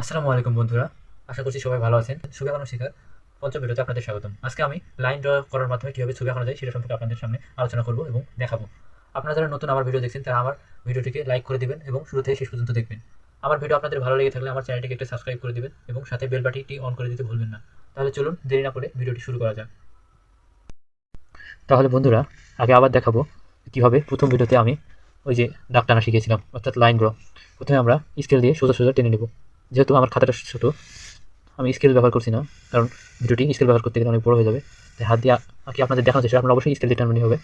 আসসালামু আলাইকুম বন্ধুরা, আশা করছি সবাই ভালো আছেন। ছবি আঁকানো শেখার পঞ্চম ভিডিওতে আপনাদের স্বাগতম। আজকে আমি লাইন ড্র করার মাধ্যমে কীভাবে ছবি আঁকানো যায় সেটা সম্পর্কে আপনাদের সামনে আলোচনা করব এবং দেখাবো। আপনারা যারা নতুন আমার ভিডিও দেখছেন, তারা আমার ভিডিওটিকে লাইক করে দিবেন এবং শুরু থেকে শেষ পর্যন্ত দেখবেন। আমার ভিডিও আপনাদের ভালো লেগে থাকলে আমার চ্যানেলটিকে একটা সাবস্ক্রাইব করে দিবেন এবং সাথে বেল বাটনটি অন করে দিতে ভুলবেন না। তাহলে চলুন দেরি না করে ভিডিওটি শুরু করা যাক। তাহলে বন্ধুরা, আগে আবার দেখাবো কীভাবে প্রথম ভিডিওতে আমি ওই যে দাগ টানা শিখেছিলাম, অর্থাৎ লাইন ড্র প্রথমে আমরা স্কেল দিয়ে সোজা সোজা টেনে নেব। যেহেতু আমার খাতাটা ছোটো আমি স্কেল ব্যবহার করছি না, কারণ ভিডিওটি স্কেল ব্যবহার করতে গেলে অনেক বড় হয়ে যাবে। তাই হাত দিয়ে আঁকি আপনাদের দেখানো চেষ্টা আপনারা অবশ্যই স্কেল দিয়ে হবে।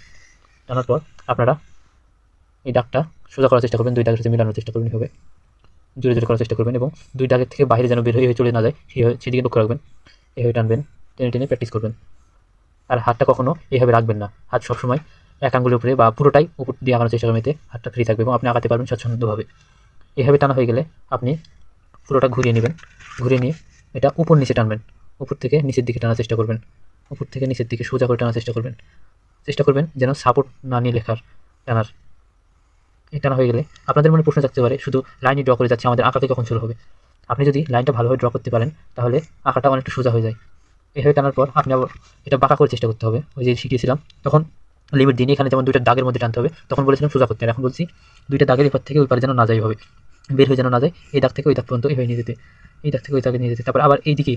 টানার পর আপনারা এই দাগটা সোজা করার চেষ্টা করবেন, দুই দাগের সাথে মিলানোর চেষ্টা করবেন হবে। জোরে জোরে করার চেষ্টা করবেন এবং দুই দাগের থেকে বাইরে যেন বের হয়ে চলে না যায়, সেই সেদিকে লক্ষ্য রাখবেন এভাবে টানবেন, টেনে টেনে প্র্যাকটিস করবেন। আর হাতটা কখনও এইভাবে রাখবেন না, হাত সবসময় এক আঙ্গুলের উপরে বা পুরোটাই উপর দিয়ে আঁকানোর চেষ্টা করবেন হাতটা ফ্রি থাকবে এবং আপনি আঁকাতে পারবেন স্বচ্ছন্দভাবে এভাবে টানা হয়ে গেলে আপনি পুরোটা ঘুরিয়ে নেবেন। ঘুরিয়ে নিয়ে এটা উপর নিচে টানবেন। উপর থেকে নিচের দিকে টানার চেষ্টা করবেন। উপর থেকে নিচের দিকে সোজা করে টানার চেষ্টা করবেন। চেষ্টা করবেন যেন সাপোর্ট না নিয়ে লেখার টানার। এই টানা হয়ে গেলে আপনাদের মনে প্রশ্ন থাকতে পারে, শুধু লাইনই ড্র করে যাচ্ছে, আমাদের আঁকাতে কখন শুরু হবে? আপনি যদি লাইনটা ভালোভাবে ড্র করতে পারেন, তাহলে আঁকাটা অনেকটা সোজা হয়ে যায়। এভাবে টানার পর আপনি আবার এটা বাঁকা করে চেষ্টা করতে হবে। ওই যে শিখিয়েছিলাম, তখন লিমিট দিন এখানে যেমন দুইটা দাগের মধ্যে টানতে হবে, তখন বলেছিলাম সোজা করতে। এখন বলছি, দুইটা দাগের এপার থেকে ওই পারে যেন না যায় হবে বের হয়ে যেন না যায়, এই দাগ থেকে ওই দাগ পর্যন্ত এইভাবে নিয়ে যেতে, এই দাগ থেকে ওই দাগে নিয়ে যেতে। তারপর আবার এইদিকে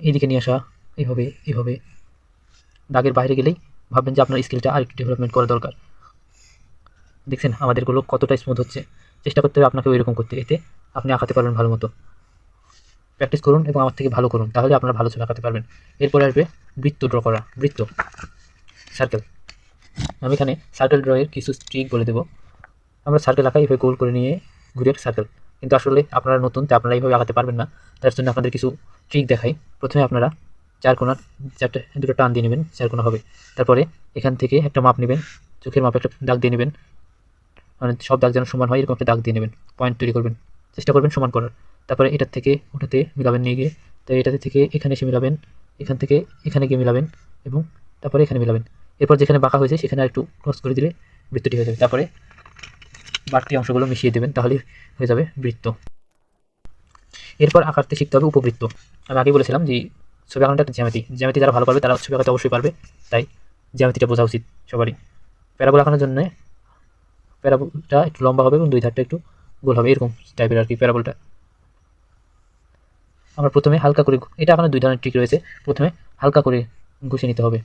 এইদিকে নিয়ে আসা, এইভাবে এইভাবে। দাগের বাইরে গেলেই ভাববেন যে আপনার স্কিলটা আর একটু ডেভেলপমেন্ট করা দরকার। দেখছেন আমাদেরগুলো কতটা স্মুথ হচ্ছে। চেষ্টা করতে হবে আপনাকে ওই রকম করতে, এতে আপনি আঁকাতে পারবেন ভালো মতো। প্র্যাকটিস করুন এবং আমার থেকে ভালো করুন, তাহলে আপনারা ভালো ছবি আঁকাতে পারবেন। এরপরে আসবে বৃত্ত ড্র করা, বৃত্ত। সার্কেল আমি এখানে সার্কেল ড্রয়ের কিছু ট্রিক বলে দেবো। আমরা সার্কেল আঁকা এইভাবে গোল করে নিয়ে ঘুরে সার্কেল কিন্তু আসলে আপনারা নতুন, তো আপনারা এইভাবে আঁকাতে পারবেন না। তার জন্য আপনাদের কিছু ট্রিক দেখাই। প্রথমে আপনারা চার কোনার চারটে, দুটো টান দিয়ে নেবেন, চার কোনা হবে। তারপরে এখান থেকে একটা মাপ নেবেন, চোখের মাপে একটা দাগ দিয়ে নেবেন। মানে সব দাগ যেন সমান হয়, এরকম একটা দাগ দিয়ে নেবেন। পয়েন্ট তৈরি করবেন। চেষ্টা করবেন সমান করার। তারপরে এটার থেকে ওটাতে মিলাবেন নিয়ে গিয়ে। তো এটাতে থেকে এখানে এসে মিলাবেন, এখান থেকে এখানে গিয়ে মিলাবেন এবং তারপরে এখানে মিলাবেন। এরপর যেখানে বাঁকা হয়েছে, সেখানে একটু ক্রস করে দিলে বৃত্তটি হয়ে যাবে। তারপরে বাড়তি অংশগুলো মিশিয়ে দেবেন তাহলে হয়ে যাবে বৃত্ত। এরপর আঁকাতে শিখতে হবে উপবৃত্ত। আমি আগে বলেছিলাম যে ছবি আঁকানোটা একটা জ্যামিতি। জ্যামিতি যারা ভালো পারবে তারা ছবি আঁকাতে অবশ্যই পারবে। তাই জ্যামিতিটা বোঝা উচিত সবারই। প্যারাবোল আঁকানোর জন্য প্যারাবোলটা একটু লম্বা হবে এবং দুই ধারটা একটু গোল হবে, এরকম টাইপের আর কি প্যারাবোলটা। আমরা প্রথমে হালকা করে এটা এখানে দুই ধরনের ট্রিক রয়েছে। প্রথমে হালকা করে ঘষে নিতে হবে।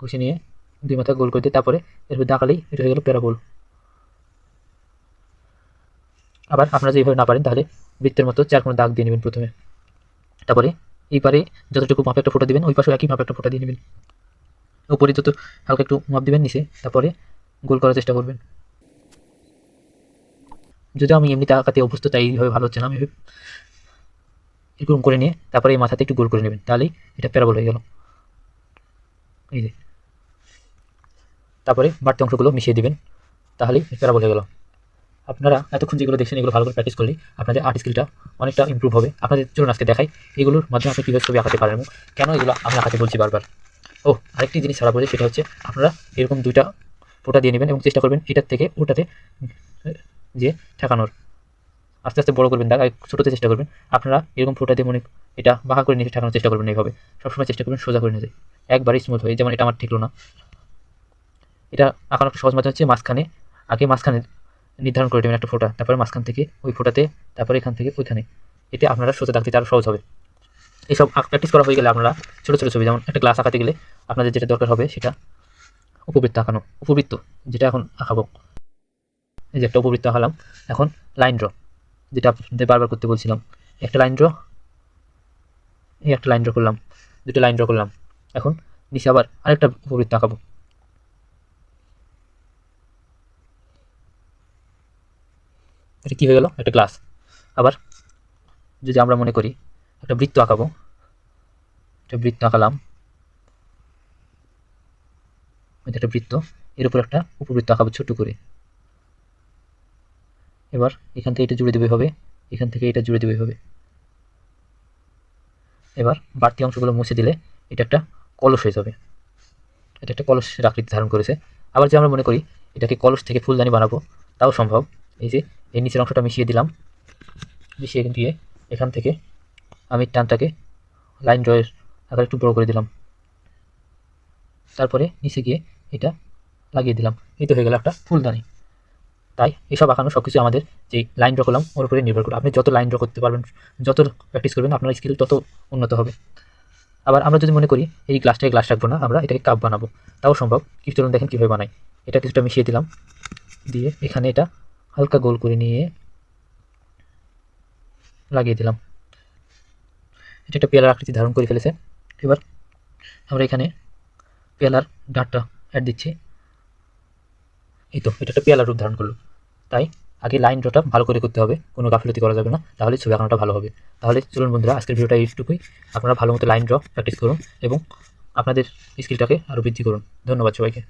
ঘষে নিয়ে দুই মাথা গোল করে দিয়ে তারপরে এরপর দাঁকালেই এটা হয়ে গেল প্যারাবোল। আবার আপনারা যদি না পারেন তাহলে বৃত্তের মতো চার কোনো দাগ দিয়ে নেবেন প্রথমে। তারপরে এই পারে যতটুকু মাপে একটা ফোটা দিবেন, ওই পাশে একই মাপে একটা ফোটা দিয়ে নেবেন। উপরে যত হালকা একটু মাপ দিবেন নিচে, তারপরে গোল করার চেষ্টা করবেন। যদি আমি এমনি তাকাতে অভ্যস্ত, তাই এইভাবে ভালো হচ্ছে না, আমি এরকম করে নিয়ে তারপরে এই মাথাতে একটু গোল করে নেবেন, তাহলেই এটা প্যারাবল হয়ে গেল। এই যে। তারপরে বাড়তি অংশগুলো মিশিয়ে দিবেন, তাহলেই প্যারাবল হয়ে গেল। আপনারা এতক্ষণ যেগুলো দেখছেন, এগুলো ভালো করে প্র্যাকটিস করলে আপনাদের আর্ট স্কিলটা অনেকটা ইম্প্রুভ হবে। আপনাদের চলুন আজকে দেখাই এগুলোর মাধ্যমে আপনি কীভাবে ছবি আঁকাতে পারেন কেন এগুলো আমি আঁকাতে বলছি বারবার। ও, আরেকটি জিনিস ছাড়া বলে সেটা হচ্ছে আপনারা এরকম দুইটা ফোটা দিয়ে নেবেন এবং চেষ্টা করবেন এটার থেকে ওটাতে যে ঠেকানোর। আস্তে আস্তে বড় করবেন দাগ ছোটোতে চেষ্টা করবেন। আপনারা এরকম ফোটা দিয়ে মনে এটা বাঁকা করে নিয়ে ঠেকানোর চেষ্টা করবেন এইভাবে। সবসময় চেষ্টা করবেন সোজা করে নিতে। একবারই স্মুথ হয়ে, যেমন এটা আমার ঠিকলো না। এটা আঁকানোর সহজ মাধ্যম হচ্ছে মাঝখানে আগে মাঝখানে নির্ধারণ করে দেবেন একটা ফোটা, তারপরে মাঝখান থেকে ওই ফোটাতে, তারপরে এখান থেকে ওইখানে। এতে আপনারা সোজা দিতে আরও সহজ হবে। এইসব প্র্যাকটিস করা হয়ে গেলে আপনারা ছোটো ছোটো ছবি, যেমন একটা গ্লাস আঁকাতে গেলে আপনাদের যেটা দরকার হবে সেটা উপবৃত্ত আঁকানো, উপবৃত্ত যেটা এখন আঁকাবো। এই যে একটা উপবৃত্ত আঁকালাম, এখন লাইন ড্র যেটা আপনাদের বারবার করতে বলছিলাম। একটা লাইন ড্র এই একটা লাইন ড্র করলাম, দুটো লাইন ড্র করলাম। এখন নিচে আবার আরেকটা উপবৃত্ত আঁকাবো। এটা কী হয়ে গেল? একটা গ্লাস আবার যদি আমরা মনে করি একটা বৃত্ত আঁকাবো, একটা বৃত্ত আঁকালাম একটা বৃত্ত, এর উপর একটা উপবৃত্ত আঁকাবো ছোট করে। এবার এখান থেকে এটা জুড়ে দেবে হবে, এখান থেকে এটা জুড়ে দেবে হবে। এবার বাড়তি অংশগুলো মুছে দিলে এটা একটা কলস হয়ে যাবে। এটা একটা কলস আকৃতি ধারণ করেছে। আবার যে আমরা মনে করি এটাকে কলস থেকে ফুলদানি বানাবো, তাও সম্ভব। এই যে, এই নিচের অংশটা মিশিয়ে দিলাম। মিশিয়ে দিয়ে এখান থেকে আমি টানটাকে লাইন ড্রয়ের আকার একটু বড় করে দিলাম। তারপরে নিচে গিয়ে এটা লাগিয়ে দিলাম। এই তো হয়ে গেল একটা ফুলদানি। তাই এসব আঁকানো সব কিছু আমাদের যে লাইন ড্র করলাম, ওর উপরে নির্ভর করে। আপনি যত লাইন ড্র করতে পারবেন, যত প্র্যাকটিস করবেন, আপনার স্কিল তত উন্নত হবে। আবার আমরা যদি মনে করি, এই গ্লাসটাকে গ্লাস রাখব না, আমরা এটাকে কাপ বানাবো। তাও সম্ভব। কি চলুন দেখেন কীভাবে বানাই এটা কিছুটা মিশিয়ে দিলাম। দিয়ে এখানে এটা হালকা গোল করে নিয়ে লাগিয়ে দিলাম। এটা একটা পেয়ালার আকৃতি ধারণ করে ফেলেছে। এবার আমরা এখানে পেয়ালার ডাঁটটা অ্যাড দিচ্ছি। এই তো, এটা একটা পেয়ালার রূপ ধারণ করল। তাই আগে লাইন ড্রটা ভালো করে করতে হবে, কোনো গাফিলতি করা যাবে না। তাহলে ছবি আঁকানোটা ভালো হবে। তাহলে চলুন বন্ধুরা, আজকের ভিডিওটা এইটুকুই। আপনারা ভালো মতো লাইন ড্র প্র্যাকটিস করুন এবং আপনাদের স্কিলটাকে আরও বৃদ্ধি করুন। ধন্যবাদ সবাইকে।